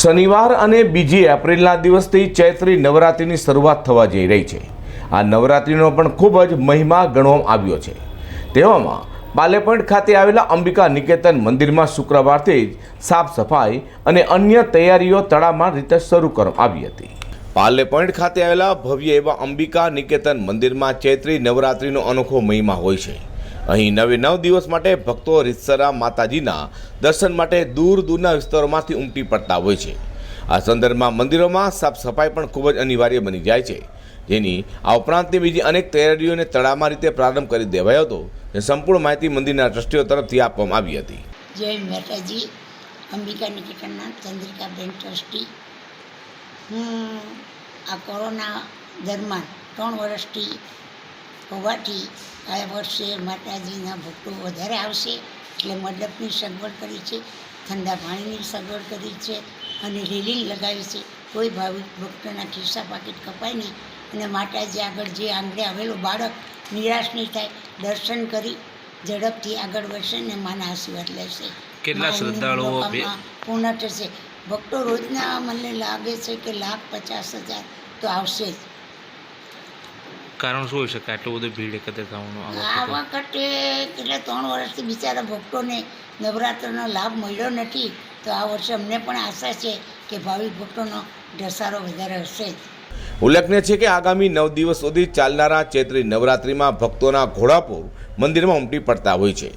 શનિવાર અને બીજી એપ્રિલના દિવસથી ચૈત્રી નવરાત્રિની શરૂઆત થવા જઈ રહી છે. આ નવરાત્રિનો પણ ખૂબ જ મહિમા ગણવામાં આવ્યો છે. તેવામાં બાલેપોઈન્ટ ખાતે આવેલા અંબિકા નિકેતન મંદિરમાં શુક્રવારથી જ સાફ સફાઈ અને અન્ય તૈયારીઓ તડામાર રીતે શરૂ કરવામાં આવી હતી. પાલે પોઈન્ટ ખાતે આવેલા ભવ્ય એવા અંબિકા નિકેતન મંદિરમાં ચૈત્રી નવરાત્રિનો અનોખો મહિમા હોય છે. અહીં નવે નવ દિવસ માટે ભક્તો રીતસરા માતાજીના દર્શન માટે દૂર દૂરના વિસ્તારોમાંથી ઉમટી પડતા હોય છે. આ સંદર્ભમાં મંદિરોમાં સાફ સફાઈ પણ ખૂબ જ અનિવાર્ય બની જાય છે. જેની આ ઉપરાંતની બીજી અનેક તૈયારીઓને તળામાં રીતે પ્રારંભ કરી દેવાયો હતો. જે સંપૂર્ણ માહિતી મંદિરના ટ્રસ્ટીઓ તરફથી આપવામાં આવી હતી. જય માતાજી. અંબિકા નિકેતનના ચંદ્રિકાબેન ટ્રસ્ટી. હું આ કોરોના દરમિયાન ત્રણ વર્ષથી હોવાથી આ વર્ષે માતાજીના ભક્તો વધારે આવશે એટલે મંડપની સગવડ કરી છે ઠંડા પાણીની સગવડ કરી છે અને રેલિંગ લગાવી છે. કોઈ ભાવિક ભક્તોના ખિસ્સા પાકીટ કપાય નહીં અને માતાજી આગળ જે આંગળે આવેલું બાળક નિરાશ નહીં થાય દર્શન કરી ઝડપથી આગળ વધશે ને માના આશીર્વાદ લેશે. કેટલા શ્રદ્ધાળુઓ પૂર્ણ થશે. ભક્તો રોજના મને લાગે છે કે લાખ પચાસ હજાર તો આવશે જ. કારણ શું હોઈ શકે? આટલું બધું ભીડ એકત્ર થવાનું આ વખતે એટલે ત્રણ વર્ષથી બિચારા ભક્તોને નવરાત્રનો લાભ મળ્યો નથી તો આ વર્ષે અમને પણ આશા છે કે ભાવિક ભક્તોનો ઢસારો વધારે હશે. ઉલ્લેખનીય છે કે આગામી નવ દિવસ સુધી ચાલનારા ચૈત્રી નવરાત્રિમાં ભક્તોના ઘોડાપુર મંદિરમાં ઉમટી પડતા હોય છે.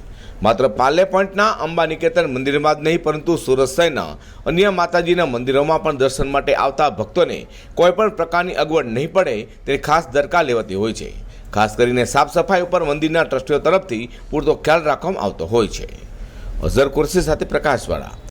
માત્ર પાલે પોઈન્ટના અંબા નિકેતન મંદિરમાં જ નહીં, પરંતુ સુરત શહેરના અન્ય માતાજીના મંદિરોમાં પણ દર્શન માટે આવતા ભક્તોને કોઈપણ પ્રકારની અગવડ નહીં પડે તે ખાસ દરકાર લેવાતી હોય છે. ખાસ કરીને સાફ સફાઈ ઉપર મંદિરના ટ્રસ્ટીઓ તરફથી પૂરતો ખ્યાલ રાખવામાં આવતો હોય છે. અઝર કુર્સી સાથે પ્રકાશવાળા